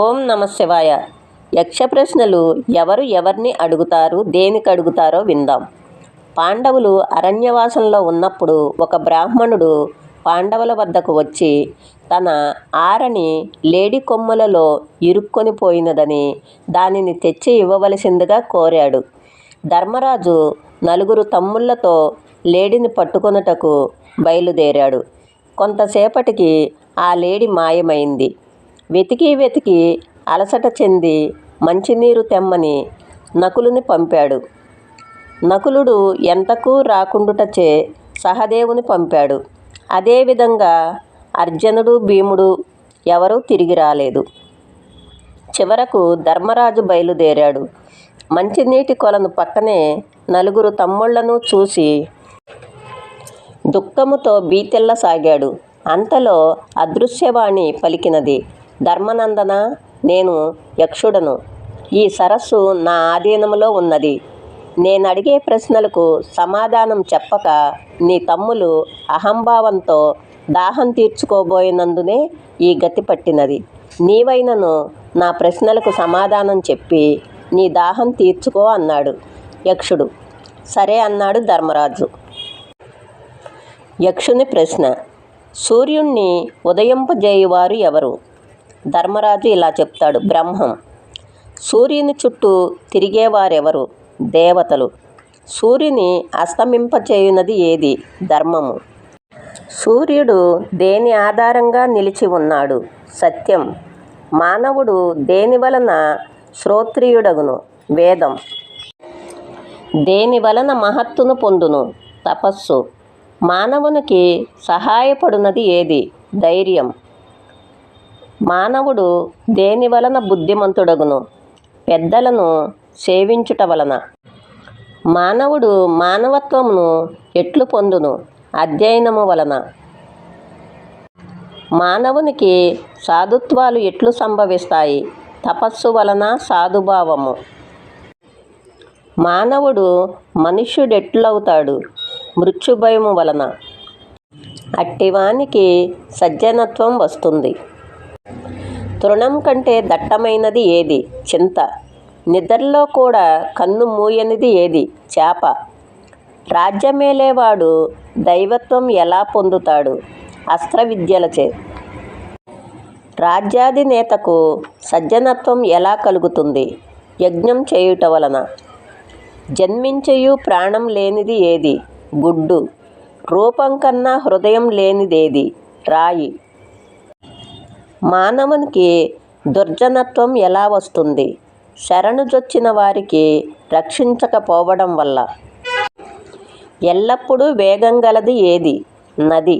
ఓం నమ శివాయ. యక్ష ప్రశ్నలు ఎవరు ఎవరిని అడుగుతారు దేనికి అడుగుతారో విందాం. పాండవులు అరణ్యవాసంలో ఉన్నప్పుడు ఒక బ్రాహ్మణుడు పాండవుల వద్దకు వచ్చి తన ఆరని లేడి కొమ్ములలో ఇరుక్కొని పోయినదని దానిని తెచ్చి ఇవ్వవలసిందిగా కోరాడు. ధర్మరాజు నలుగురు తమ్ముళ్ళతో లేడిని పట్టుకొనుటకు బయలుదేరాడు. కొంతసేపటికి ఆ లేడి మాయమైంది. వెతికి వెతికి అలసట చెంది మంచినీరు తెమ్మని నకులుని పంపాడు. నకులుడు ఎంతకు రాకుండుటచే సహదేవుని పంపాడు. అదేవిధంగా అర్జునుడు భీముడు ఎవరూ తిరిగి రాలేదు. చివరకు ధర్మరాజు బయలుదేరాడు. మంచినీటి కొలను పక్కనే నలుగురు తమ్ముళ్ళను చూసి దుఃఖముతో బీతెల్లసాగాడు. అంతలో అదృశ్యవాణి పలికినది. ధర్మనందన నేను యక్షుడను. ఈ సరస్సు నా ఆధీనంలో ఉన్నది. నేను అడిగే ప్రశ్నలకు సమాధానం చెప్పక నీ తమ్ములు అహంభావంతో దాహం తీర్చుకోబోయినందునే ఈ గతి పట్టినది. నీవైనను నా ప్రశ్నలకు సమాధానం చెప్పి నీ దాహం తీర్చుకో అన్నాడు యక్షుడు. సరే అన్నాడు ధర్మరాజు. యక్షుని ప్రశ్న సూర్యుణ్ణి ఉదయింపజేయువారు ఎవరు? ధర్మరాజు ఇలా చెప్తాడు. బ్రహ్మం. సూర్యుని చుట్టూ తిరిగేవారెవరు? దేవతలు. సూర్యుని అస్తమింపచేయునది ఏది? ధర్మము. సూర్యుడు దేని ఆధారంగా నిలిచి ఉన్నాడు? సత్యం. మానవుడు దేని వలన శ్రోత్రియుడగును? వేదం. దేని వలన మహత్తును పొందును? తపస్సు. మానవునికి సహాయపడునది ఏది? ధైర్యం. మానవుడు దేని వలన బుద్ధిమంతుడగును? పెద్దలను సేవించుట వలన. మానవుడు మానవత్వమును ఎట్లు పొందును? అధ్యయనము వలన. మానవునికి సాధుత్వాలు ఎట్లు సంభవిస్తాయి? తపస్సు వలన సాధుభావము. మానవుడు మనుష్యుడెట్లవుతాడు? మృత్యుభయము వలన. అట్టివానికి సజ్జనత్వం వస్తుంది. తృణం కంటే దట్టమైనది ఏది? చింత. నిద్రలో కూడా కన్ను మూయనిది ఏది? చేప. రాజ్యమేలేవాడు దైవత్వం ఎలా పొందుతాడు? అస్త్ర విద్యలచే రాజ్యాధినేతకు సజ్జనత్వం ఎలా కలుగుతుంది? యజ్ఞం చేయుట వలన. జన్మించయు ప్రాణం లేనిది ఏది? గుడ్డు. రూపం కన్నా హృదయం లేనిదేది? రాయి. మానవునికి దుర్జనత్వం ఎలా వస్తుంది? శరణుజొచ్చిన వారికి రక్షించకపోవడం వల్ల. ఎల్లప్పుడూ వేగం గలది ఏది? నది.